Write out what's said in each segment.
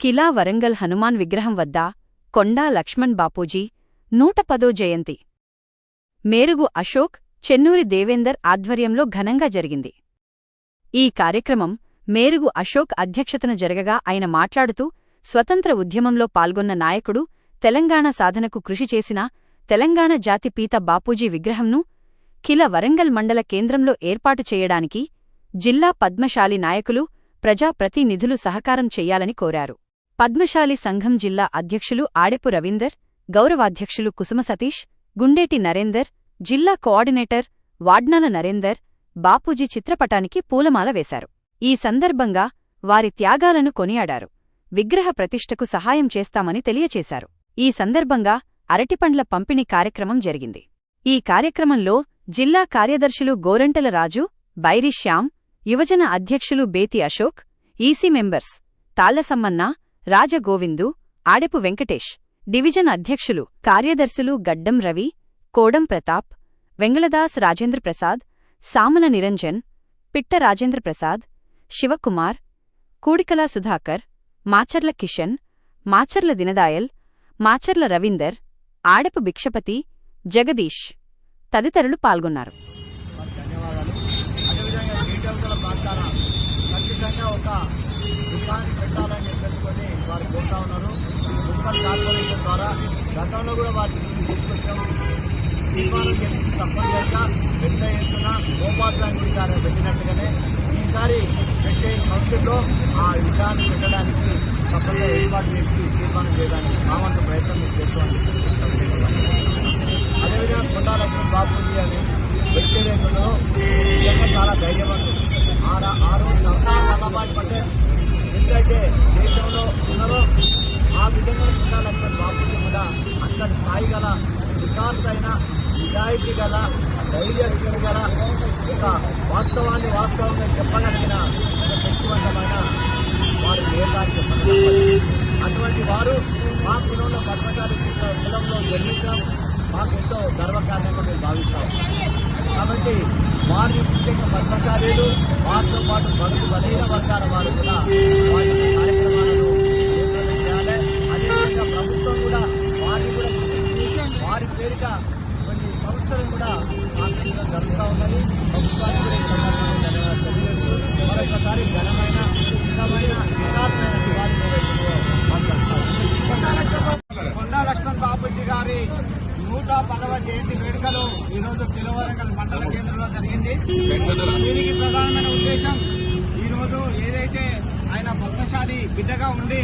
కిలా వరంగల్ హనుమాన్ విగ్రహం వద్ద కొండా లక్ష్మణ్ బాపూజీ నూట పదో జయంతి. మేరుగు అశోక్ చెన్నూరి దేవేందర్ ఆధ్వర్యంలో ఘనంగా జరిగింది. ఈ కార్యక్రమం మేరుగు అశోక్ అధ్యక్షతన జరగగా ఆయన మాట్లాడుతూ స్వతంత్ర ఉద్యమంలో పాల్గొన్న నాయకుడు తెలంగాణ సాధనకు కృషి చేసిన తెలంగాణ జాతి పీత బాపూజీ విగ్రహంను కిల వరంగల్ మండల కేంద్రంలో ఏర్పాటు చేయడానికి జిల్లా పద్మశాలి నాయకులు ప్రజాప్రతినిధులు సహకారం చెయ్యాలని కోరారు. పద్మశాలి సంఘం జిల్లా అధ్యక్షులు ఆడెపు రవీందర్ గౌరవాధ్యక్షులు కుసుమ సతీష్ గుండేటి నరేందర్ జిల్లా కోఆర్డినేటర్ వాడ్నాల నరేందర్ బాపూజీ చిత్రపటానికి పూలమాల వేశారు. ఈ సందర్భంగా వారి త్యాగాలను కొనియాడారు. విగ్రహ ప్రతిష్టకు సహాయం చేస్తామని తెలియచేశారు. ఈ సందర్భంగా అరటిపండ్ల పంపిణీ కార్యక్రమం జరిగింది. ఈ కార్యక్రమంలో జిల్లా కార్యదర్శులు గోరంటల రాజు బైరి శ్యామ్ యువజన అధ్యక్షులు Bethi Ashok EC members తాళ్ళసమ్మన్నా రాజగోవిందు Adepu Venkatesh division అధ్యక్షులు కార్యదర్శులు గడ్డం రవి కోడం ప్రతాప్ వెంగళదాస్ రాజేంద్రప్రసాద్ సామన నిరంజన్ పిట్ట రాజేంద్రప్రసాద్ శివకుమార్ కూడికల సుధాకర్ మాచర్ల కిషన్ మాచర్ల దినదాయల్ మాచర్ల రవీందర్ ఆడపు భిక్షపతి జగదీష్ తదితరులు పాల్గొన్నారు. ధన్యవాదాలు. అదేవిధంగా ఖచ్చితంగా ఒక గతంలో కూడా వారి దృష్టికి తీసుకొచ్చాము తీర్మానం చేసి తప్పనిసరిగా పెద్ద ఎత్తున గురించి ఆయన పెట్టినట్టుగానే ఈసారి పెట్టే సంస్థలో ఆ విధాన్ని పెట్టడానికి తప్పనిసరిగా ఏర్పాటు చేసి తీర్మానం చేయడానికి మా వంతు ప్రయత్నం చేస్తామని అదేవిధంగా కొండా లక్ష్మణ్ బాపూజీ అని వెంకటేశ్వరలో నిజంగా చాలా ధైర్యవంతుడు ఆ రోజు సర్దార్ వల్లభాయ్ పటేల్ ఎంతైతే దేశంలో ఉన్నారో ఆ విధంగా కొండా లక్ష్మణ్ బాపూజీ కూడా అంతటి స్థాయి గల వికాసైన నిజాయితీ గల ధైర్యం గల ఒక వాస్తవాన్ని వాస్తవంగా చెప్పగలిగిన ఒక శక్తివంతమైన వారు నేత అని చెప్పండి అటువంటి వారు మా కులంలో పద్మచారి కులంలో జన్మించడం మాకు ఎంతో గర్వకారణంగా మేము భావిస్తాం. కాబట్టి వారిని ముఖ్యంగా పద్మచారీలు వారితో పాటు బడుగు బలహీన వర్గాల వారు కూడా వారి కార్యక్రమాలను అదేవిధంగా ప్రభుత్వం కూడా గుర్తించి కొన్ని సంస్థలు కూడా ఆర్థికంగా జరుగుతూ ఉన్నది. ప్రభుత్వానికి కూడా ఈ మరొకసారి ఘనమైన చిన్నమైన వికాసమైన కొండా లక్ష్మణ్ బాబుజీ గారి నూట పదవ జయంతి వేడుకలు ఈ రోజు పిలవరంగల్ మండల కేంద్రంలో జరిగింది. దీనికి ప్రధానమైన ఉద్దేశం ఈ రోజు ఏదైతే ఆయన భక్తశాలి బిడ్డగా ఉండి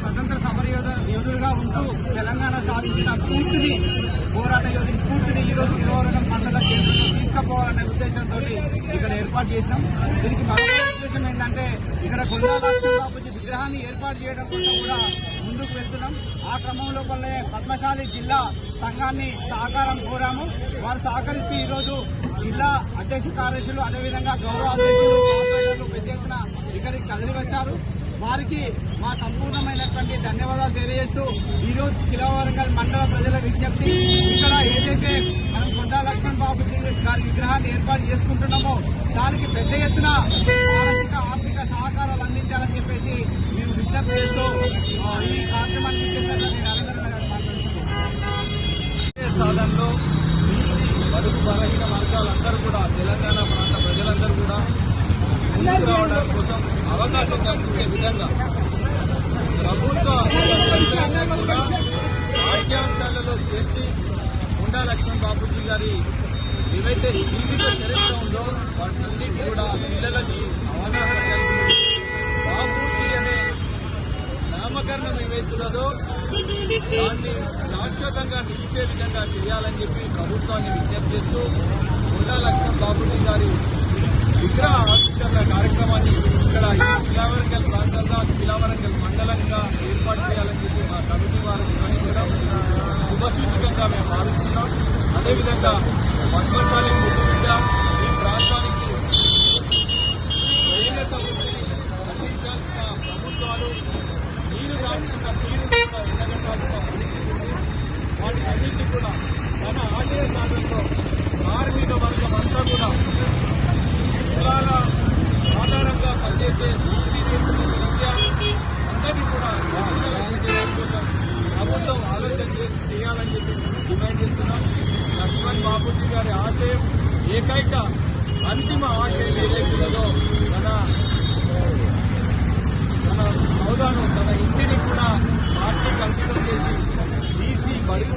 స్వతంత్ర సమర యోధ యోధుడుగా ఉంటూ తెలంగాణ సాధించిన స్ఫూర్తిని పోరాట యోధుని స్ఫూర్తిని ఈ రోజు నిర్వహణ మండల కేంద్రంలో తీసుకుపోవాలనే ఉద్దేశంతో ఇక్కడ ఏర్పాటు చేసినాం. దీనికి మరొక ఉద్దేశం ఏంటంటే ఇక్కడ కొండా విగ్రహాన్ని ఏర్పాటు చేయడం కోసం కూడా ముందుకు వెళ్తున్నాం. ఆ క్రమంలో వల్లే పద్మశాలి జిల్లా సంఘాన్ని సహకారం కోరాము. వారు సహకరిస్తే ఈరోజు జిల్లా అధ్యక్ష కార్యదర్శులు అదేవిధంగా గౌరవ అధ్యక్షులు పెద్ద ఎత్తున ఇక్కడికి కదిలి వచ్చారు వారికి మా సంపూర్ణమైనటువంటి ధన్యవాదాలు తెలియజేస్తూ ఈరోజు కిలవరంగల్ మండల ప్రజల విజ్ఞప్తి. ఇక్కడ ఏదైతే మనం కొండా లక్ష్మణ్ బాబు గారి విగ్రహాన్ని ఏర్పాటు చేసుకుంటున్నామో దానికి పెద్ద ఎత్తున మానసిక ఆర్థిక సహకారాలు అందించాలని చెప్పేసి మేము విజ్ఞప్తి చేస్తూ ఈ కార్యక్రమాన్ని సాధనలో బీసీ బడుగు బలహీన వర్గాలందరూ కూడా తెలంగాణ ప్రాంత ప్రజలందరూ కూడా ముందుకు రావడానికి కోసం అవకాశం కల్పించే విధంగా ప్రభుత్వ కూడా పాఠ్యాంశాలలో చేర్చి ఉండా లక్ష్మణ్ బాబుజీ గారి ఏవైతే జీవిత చరిత్ర ఉందో వాటిని కూడా పిల్లలకి అవగాహన కలిగి బాబూజీ అనే నామకరణం ఏవైతున్నదో దాన్ని శాశ్వతంగా నిలిచే విధంగా చేయాలని చెప్పి ప్రభుత్వాన్ని విజ్ఞప్తి చేస్తూ ఉండా లక్ష్మణ్ బాబుజీ గారి విగ్రహ ఆవిష్కరణ కార్యక్రమాన్ని ఇక్కడ ఈ ప్రాంతంగా శిలావరంగల్ మండలంగా ఏర్పాటు చేయాలని చెప్పి మా కమిటీ వారికి కానీ కూడా శుభసూచకంగా మేము భావిస్తున్నాం. అదేవిధంగా పద్మశాలి ముద్దుబిడ్డ ఈ ప్రాంతానికి చేనేత వృత్తిని అందించాల్సిన ప్రభుత్వాలు నీరు రాకుండా నీరు కూడా ఎండగట్టాల్సిన పరిస్థితి ఉంది. వాటి అన్నింటినీ కూడా తన ఆశయ సాధనలో కార్మిక వర్గం అంతా కూడా చేసే దోపిడీ కూడా ప్రభుత్వం ఆలోచన చేసి డిమాండ్ చేస్తున్నాం లక్ష్మణ్ గారి ఆశయం ఏకైక అంతిమ ఆశయం మన మన హోదాను తన ఇంటిని కూడా పార్టీకి అంకితం చేసి బీసీ బడుగు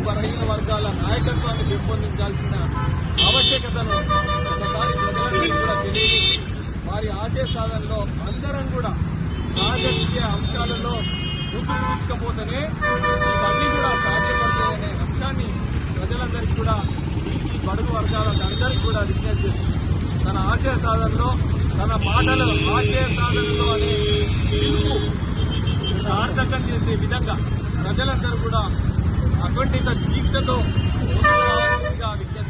వర్గాల నాయకత్వాన్ని పెంపొందించాల్సిన ఆవశ్యకతను ఒకసారి ప్రజలందరికీ కూడా తెలియదు వారి ఆశయ సాధనలో అందరం కూడా రాజకీయ అంశాలలో ముందుకు తీసుకపోతేనే ఇవన్నీ కూడా సాధ్యపడతాయనే అంశాన్ని ప్రజలందరికీ కూడా బీసీ బడుగు వర్గాల అందరికీ కూడా విజ్ఞప్తి చేస్తుంది. తన ఆశయ సాధనలో తన మాటల ఆశయ సాధనలో అనే పిలుపు సార్థకం చేసే విధంగా ప్రజలందరూ కూడా అటువంటి దీక్షతో విజ్ఞప్తి